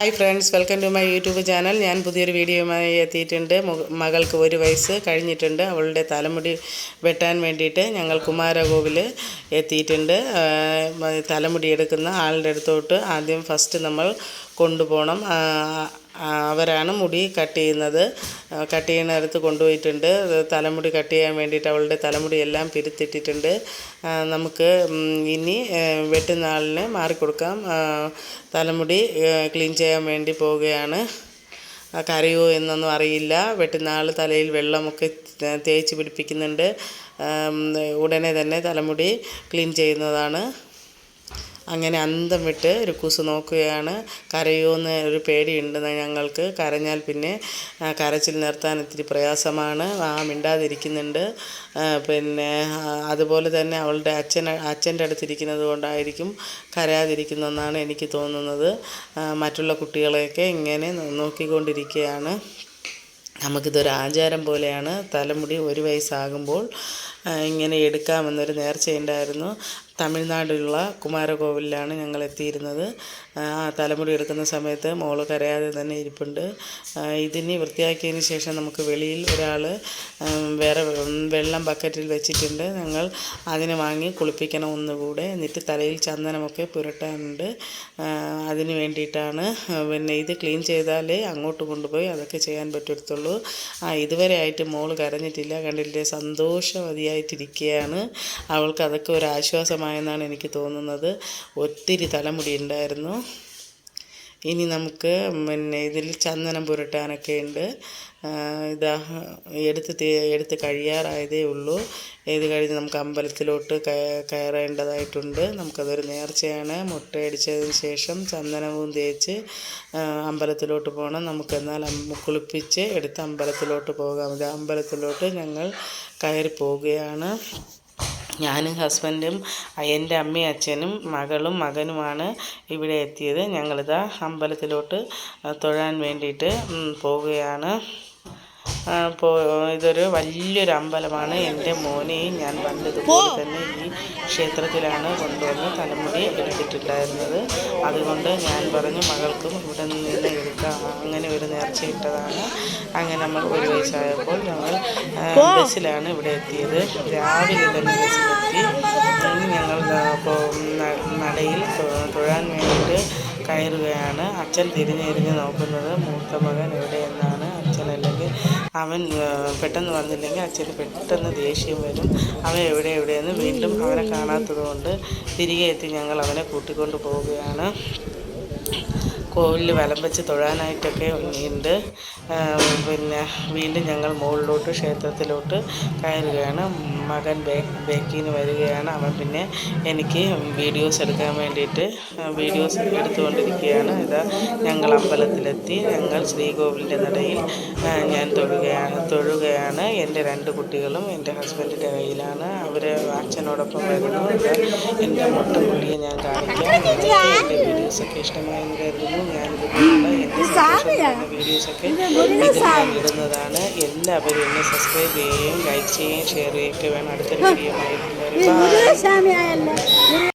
Hi friends welcome to my YouTube channel ഞാൻ പുതിയൊരു വീഡിയോയുമായി എത്തിയിട്ടുണ്ട്. മകൾക്ക് ഒരു വയസ്സ് കഴിഞ്ഞിട്ടുണ്ട്. അവളുടെ തലമുടി വെട്ടാൻ വേണ്ടിയിട്ട് ഞങ്ങൾ കുമാരകോവിൽ എത്തിയിട്ടുണ്ട്. തലമുടി എടുക്കുന്ന ആളുടെ അടുത്തോട്ട് ആദ്യം ഫസ്റ്റ് നമ്മൾ കൊണ്ടുപോകണം അവരാണ് മുടി കട്ട് ചെയ്യുന്നത്. കട്ട് ചെയ്യുന്നിടത്ത് കൊണ്ടുപോയിട്ടുണ്ട്. തലമുടി കട്ട് ചെയ്യാൻ വേണ്ടിയിട്ട് അവളുടെ തലമുടി എല്ലാം പിരുത്തിട്ടിട്ടുണ്ട് നമുക്ക് ഇനി വെട്ടുന്നാളിന് മാറിക്കൊടുക്കാം. തലമുടി ക്ലീൻ ചെയ്യാൻ വേണ്ടി പോവുകയാണ്. കരയോ എന്നൊന്നും അറിയില്ല. വെട്ടുന്നാൾ തലയിൽ വെള്ളമൊക്കെ തേച്ച് പിടിപ്പിക്കുന്നുണ്ട്. ഉടനെ തന്നെ തലമുടി ക്ലീൻ ചെയ്യുന്നതാണ്. അങ്ങനെ അന്തം വിട്ട് ഒരു കൂസ് നോക്കുകയാണ്. കരയുമെന്ന് ഒരു പേടിയുണ്ട് ഞങ്ങൾക്ക് കരഞ്ഞാൽ പിന്നെ കരച്ചിൽ നിർത്താൻ ഇത്തിരി പ്രയാസമാണ്. ആ മിണ്ടാതിരിക്കുന്നുണ്ട്. പിന്നെ അതുപോലെ തന്നെ അവളുടെ അച്ഛൻ അച്ഛന്റെ അടുത്തിരിക്കുന്നത് കൊണ്ടായിരിക്കും കരയാതിരിക്കുന്നതെന്നാണ് എനിക്ക് തോന്നുന്നത്. മറ്റുള്ള കുട്ടികളെയൊക്കെ ഇങ്ങനെ നോക്കിക്കൊണ്ടിരിക്കുകയാണ്. നമുക്കിതൊരു ആചാരം പോലെയാണ്. തലമുടി ഒരു വയസ്സാകുമ്പോൾ ഇങ്ങനെ എടുക്കാമെന്നൊരു നേർച്ചയുണ്ടായിരുന്നു. തമിഴ്നാട്ടിലുള്ള കുമാരകോവിലാണ് ഞങ്ങൾ എത്തിയിരുന്നത് ആ തലമുടി എടുക്കുന്ന സമയത്ത് മോൾ കരയാതെ തന്നെ ഇരിപ്പുണ്ട്. ഇതിനി വൃത്തിയാക്കിയതിന് ശേഷം നമുക്ക് വെളിയിൽ ഒരാൾ വേറെ വെള്ളം ബക്കറ്റിൽ വെച്ചിട്ടുണ്ട്. ഞങ്ങൾ അതിനെ വാങ്ങി കുളിപ്പിക്കണം ഒന്നുകൂടെ. എന്നിട്ട് തലയിൽ ചന്ദനമൊക്കെ പുരട്ടാനുണ്ട്. അതിന് വേണ്ടിയിട്ടാണ് പിന്നെ ഇത് ക്ലീൻ ചെയ്താലേ അങ്ങോട്ട് കൊണ്ടുപോയി അതൊക്കെ ചെയ്യാൻ പറ്റത്തുള്ളൂ. ആ ഇതുവരെ ആയിട്ട് മോൾ കരഞ്ഞിട്ടില്ല. കണ്ടില്ലേ? സന്തോഷവതിയായിട്ടിരിക്കുകയാണ് അവൾക്ക് അതൊക്കെ ഒരു ആശ്വാസമായെന്നാണ് എനിക്ക് തോന്നുന്നത്. ഒത്തിരി തലമുടി ഉണ്ടായിരുന്നു. ഇനി നമുക്ക് പിന്നെ ഇതിൽ ചന്ദനം പുരട്ടാനൊക്കെ ഉണ്ട്. ഇതാ എടുത്ത് എടുത്ത് കഴിയാറായതേ ഉള്ളൂ. ഇത് കഴിഞ്ഞ് നമുക്ക് അമ്പലത്തിലോട്ട് കയ- കയറേണ്ടതായിട്ടുണ്ട്. നമുക്കതൊരു നേർച്ചയാണ്. മുട്ടയടിച്ചതിന് ശേഷം ചന്ദനവും തേച്ച് അമ്പലത്തിലോട്ട് പോകണം നമുക്കെന്നാൽ കുളിപ്പിച്ച് എടുത്ത് അമ്പലത്തിലോട്ട് പോകാം. അമ്പലത്തിലോട്ട് ഞങ്ങൾ കയറി പോവുകയാണ് ഞാനും ഹസ്ബൻഡും എന്റെ അമ്മയും അച്ഛനും മകളും മകനുമാണ് ഇവിടെ എത്തിയത്. ഞങ്ങളിതാ അമ്പലത്തിലോട്ട് തൊഴാൻ വേണ്ടിയിട്ട് പോവുകയാണ്. ഇതൊരു വലിയൊരു അമ്പലമാണ്. എന്റെ മോനെയും ഞാൻ പണ്ടതുപോലെ തന്നെ ഈ ക്ഷേത്രത്തിലാണ് കൊണ്ടുവന്ന് തലമുടി എടുത്തിട്ടുണ്ടായിരുന്നത്. അതുകൊണ്ട് ഞാൻ പറഞ്ഞു മകൾക്കും ഇവിടെ നിന്ന് എടുക്കാം. അങ്ങനെ ഒരു നേർച്ചയിട്ടതാണ് അങ്ങനെ നമ്മൾ ഒരു വയസ്സായപ്പോൾ ഞങ്ങൾ ബസ്സിലാണ് ഇവിടെ എത്തിയത്. രാവിലെ തന്നെ ബസ്സിലെത്തി ഞങ്ങൾ ഇപ്പോൾ നടയിൽ തൊഴാൻ വേണ്ടിയിട്ട് കയറുകയാണ്. അച്ഛൻ തിരിഞ്ഞിരിഞ്ഞ് നോക്കുന്നത് മൂത്ത മകൻ എവിടെയെന്നാണ് അച്ഛനല്ലെങ്കിൽ അവൻ പെട്ടെന്ന് വന്നില്ലെങ്കിൽ അച്ഛന് പെട്ടെന്ന് ദേഷ്യം വരും. അവൻ എവിടെ എവിടെയെന്ന് വീണ്ടും അവനെ കാണാത്തത് കൊണ്ട് തിരികെ എത്തി ഞങ്ങൾ അവനെ കൂട്ടിക്കൊണ്ട് പോവുകയാണ്. കോവിലിൽ വലം വെച്ച് തൊഴാനായിട്ടൊക്കെ ഉണ്ട് പിന്നെ വീണ്ടും ഞങ്ങൾ മുകളിലോട്ട് ക്ഷേത്രത്തിലോട്ട് കയറുകയാണ്. മകൻ ബേക്കിന് വരികയാണ്. അവൻ പിന്നെ എനിക്ക് വീഡിയോസ് എടുക്കാൻ വേണ്ടിയിട്ട് വീഡിയോസ് എടുത്തുകൊണ്ടിരിക്കുകയാണ്. ഇതാ ഞങ്ങൾ അമ്പലത്തിലെത്തി. ഞങ്ങൾ ശ്രീകോവിലിന്റെ നടയിൽ ഞാൻ തൊഴുകയാണ് തൊഴുകയാണ്. എന്റെ രണ്ട് കുട്ടികളും എന്റെ ഹസ്ബൻഡിന്റെ കയ്യിലാണ്. അവർ അച്ഛനോടൊപ്പം വരുന്നു. എന്റെ മുട്ടക്കുട്ടിയെ ഞാൻ കാണിക്കാം. എന്റെ വീഡിയോസൊക്കെ ഇഷ്ടമായെന്ന് കരുതുന്നു. ഇടുന്നതാണ്. എല്ലാവരും എന്നെ സബ്സ്ക്രൈബ് ചെയ്യുകയും ലൈക്ക് ചെയ്യുകയും ഷെയർ ചെയ്യുകയൊക്കെ വേണം അടുത്തൊരു വീഡിയോ ആയിട്ട്.